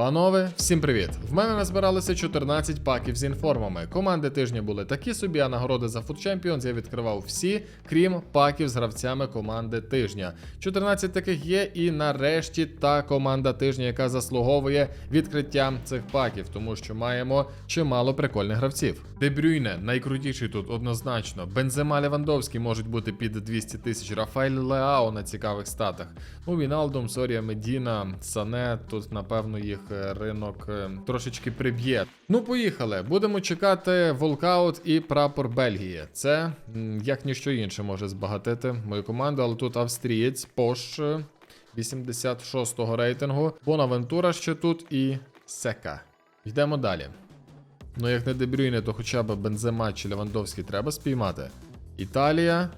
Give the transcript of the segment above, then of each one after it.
Панове, всім привіт! В мене назбиралося 14 паків з інформами. Команди тижня були такі собі, а нагороди за Food Champions я відкривав всі, крім паків з гравцями команди тижня. 14 таких є, і нарешті та команда тижня, яка заслуговує відкриття цих паків, тому що маємо чимало прикольних гравців. Дебрюйне, найкрутіший тут однозначно. Бензема Левандовський можуть бути під 200 тисяч. Рафаель Леао на цікавих статах. Ну, Віналдум, Сорія Медіна, Сане. Тут, напевно, їх ринок е, трошечки приб'є. Ну, поїхали. Будемо чекати волкаут і прапор Бельгії. Це як ніщо інше може збагатити мою команду, але тут австрієць Пош е, 86-го рейтингу. Бонавентура ще тут і Сека. Йдемо далі. Ну, як не Дебрюйне, то хоча б Бензема чи Левандовський треба спіймати. Італія.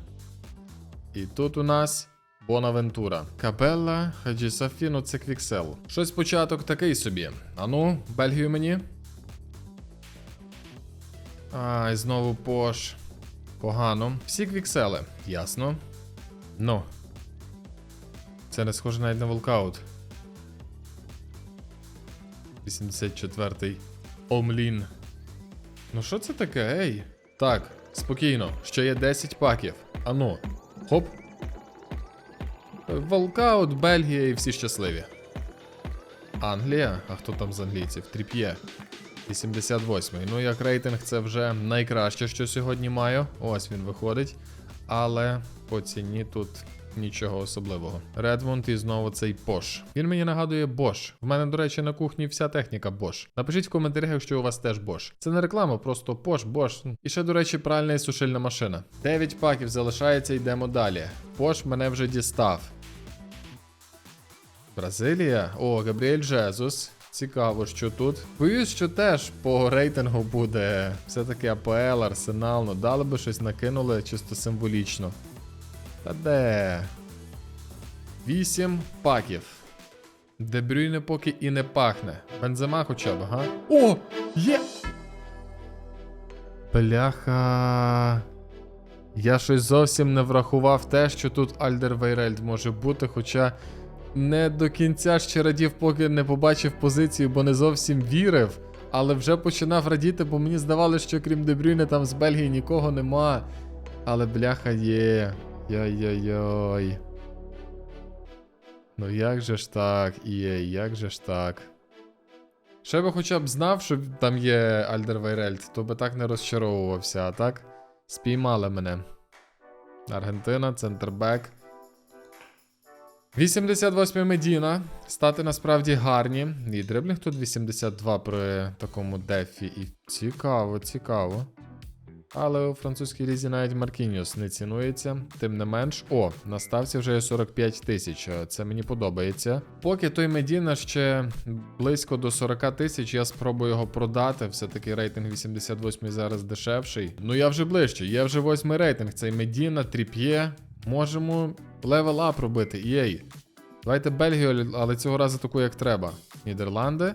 І тут у нас Бонавентура. Капелла, Хаджі Сафіно, це Квіксел. Щось початок такий собі. Ану, Бельгію мені. Ай, знову пош. Погано. Всі квіксели. Ясно. Ну. Це не схоже навіть на волкаут. 84-й. Омлін. Ну що це таке, ей? Так, спокійно, ще є 10 паків. Ану, хоп. Волкаут, Бельгія і всі щасливі. Англія? А хто там з англійців? Тріп'є. 88-й. Ну, як рейтинг, це вже найкраще, що сьогодні маю. Ось він виходить. Але по ціні тут нічого особливого. Редмонд і знову цей Bosch. Він мені нагадує Bosch. В мене, до речі, на кухні вся техніка Bosch. Напишіть в коментарях, якщо у вас теж Bosch. Це не реклама, просто Bosch, Bosch. І ще, до речі, пральна і сушильна машина. 9 паків залишається, йдемо далі. Bosch мене вже дістав. Бразилія? О, Габріель Жезус. Цікаво, що тут. Боюсь, що теж по рейтингу буде все-таки АПЛ, Арсенал. Ну дали би щось накинули чисто символічно. Та де? Вісім паків. Дебрюйне поки і не пахне. Бензема хоча б, га? О! Є! Бляха. Я щось зовсім не врахував те, що тут Альдервейрельд може бути, хоча не до кінця ще радів, поки не побачив позицію, бо не зовсім вірив. Але вже починав радіти, бо мені здавалося, що крім Дебрюйне там з Бельгії нікого нема. Але бляха є. Йой-йой-йой. Ну як же ж так, є, як же ж так. Ще би хоча б знав, що там є Альдервейрельд, то би так не розчаровувався, а так? Спіймали мене. Аргентина, центрбек. 88 Медіна. Стати насправді гарні. І дриблінг тут 82 при такому дефі. І цікаво, цікаво. Але у французькій лізі навіть Маркініус не цінується. Тим не менш, о, на ставці вже є 45 тисяч. Це мені подобається. Поки той Медіна ще близько до 40 тисяч, я спробую його продати. Все-таки рейтинг 88 зараз дешевший. Ну я вже ближче, є вже восьмий рейтинг. Цей Медіна, Тріп'є. Можемо левел ап робити. Єй. Давайте Бельгію, але цього разу таку, як треба. Нідерланди.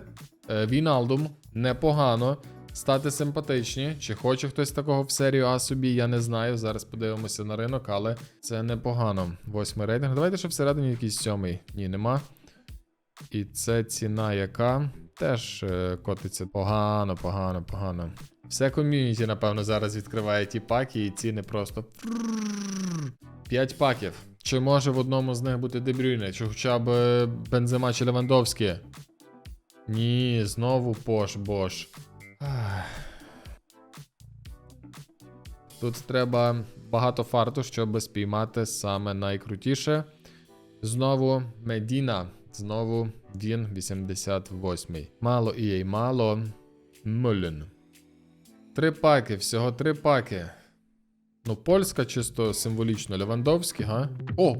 Е, Віналдум. Непогано. Стати симпатичні. Чи хоче хтось такого в серію А собі, я не знаю. Зараз подивимося на ринок, але це непогано. Восьмий рейтинг. Давайте ще всередині якийсь сьомий. Ні, нема. І це ціна, яка теж е, котиться погано, погано, погано. Все ком'юніті, напевно, зараз відкриває ті паки, і ціни просто. 5 паків. Чи може в одному з них бути Дебрюйне, чи хоча б е, Бензема чи Левандовський? Ні, знову Пош, Бош. Тут треба багато фарту, щоб спіймати саме найкрутіше. Знову Медіна. Знову він 88. Мало і мало. Мулен. Три паки, всього три паки. Ну, польська чисто символічно. Левандовський, га? О!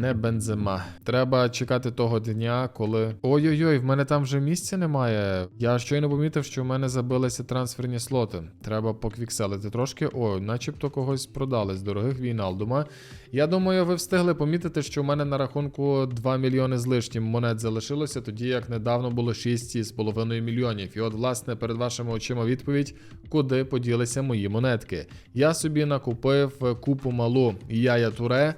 Не бензема. Треба чекати того дня, коли. Ой-ой-ой, в мене там вже місця немає. Я щойно помітив, що в мене забилися трансферні слоти. Треба поквікселити трошки. О, начебто когось продали з дорогих Війналдума. Я думаю, ви встигли помітити, що в мене на рахунку 2 мільйони з лишнім монет залишилося, тоді як недавно було 6,5 мільйонів. І от, власне, перед вашими очима відповідь, куди поділися мої монетки. Я собі накупив купу малу Яя Туре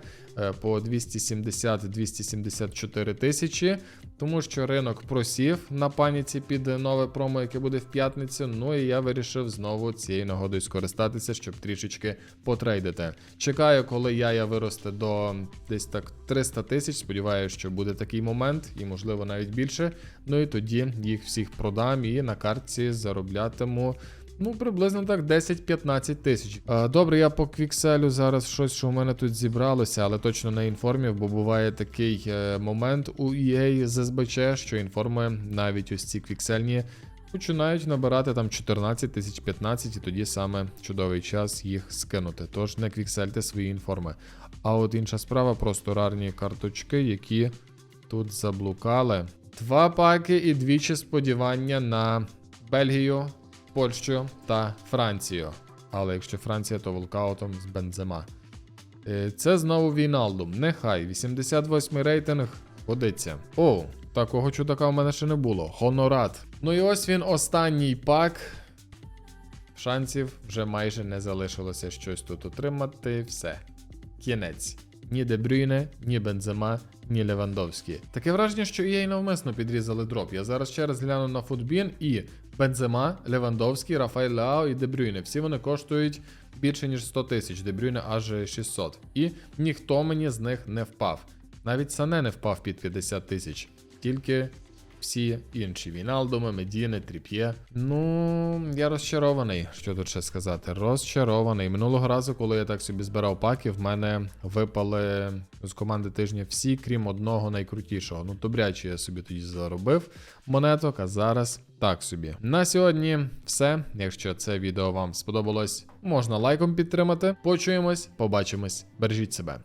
по 270-274 тисячі, тому що ринок просів на паніці під нове промо, яке буде в п'ятницю. Ну і я вирішив знову цією нагодою скористатися, щоб трішечки потрейдити. Чекаю, коли яя виросте до десь так 300 тисяч. Сподіваюся, що буде такий момент, і можливо навіть більше. Ну і тоді їх всіх продам і на картці зароблятиму. Ну, приблизно так 10-15 тисяч. Добре, я по квікселю зараз щось, що у мене тут зібралося, але точно не інформів, бо буває такий е, момент у EA з СБЧ, що інформи навіть ось ці квіксельні починають набирати там 14 тисяч 15, і тоді саме чудовий час їх скинути. Тож не квіксельте свої інформи. А от інша справа, просто рарні карточки, які тут заблукали. Два паки і двічі сподівання на Бельгію, Польщу та Францію. Але якщо Франція, то волкаутом з Бензема. Е, Це знову Війналдум. Нехай 88-й рейтинг годиться. О, такого чудака в мене ще не було. Хонорат. Ну і ось він останній пак. Шансів вже майже не залишилося щось тут отримати. Все. Кінець. Ні Дебрюйне, ні Бензема, ні Левандовський. Таке враження, що EA навмисно підрізали дроп. Я зараз ще раз гляну на футбін і Бензема, Левандовський, Рафаель Леао і Дебрюйне. Всі вони коштують більше ніж 100 тисяч, Дебрюйне аж 600. І ніхто мені з них не впав. Навіть Сане не впав під 50 тисяч. Тільки всі інші Віналдуми, Медіни, Тріп'є. Ну, я розчарований, що тут ще сказати. Розчарований. Минулого разу, коли я так собі збирав паки, в мене випали з команди тижня всі, крім одного найкрутішого. Ну, добряче я собі тоді заробив монеток, а зараз так собі. На сьогодні все. Якщо це відео вам сподобалось, можна лайком підтримати. Почуємось, побачимось. Бережіть себе.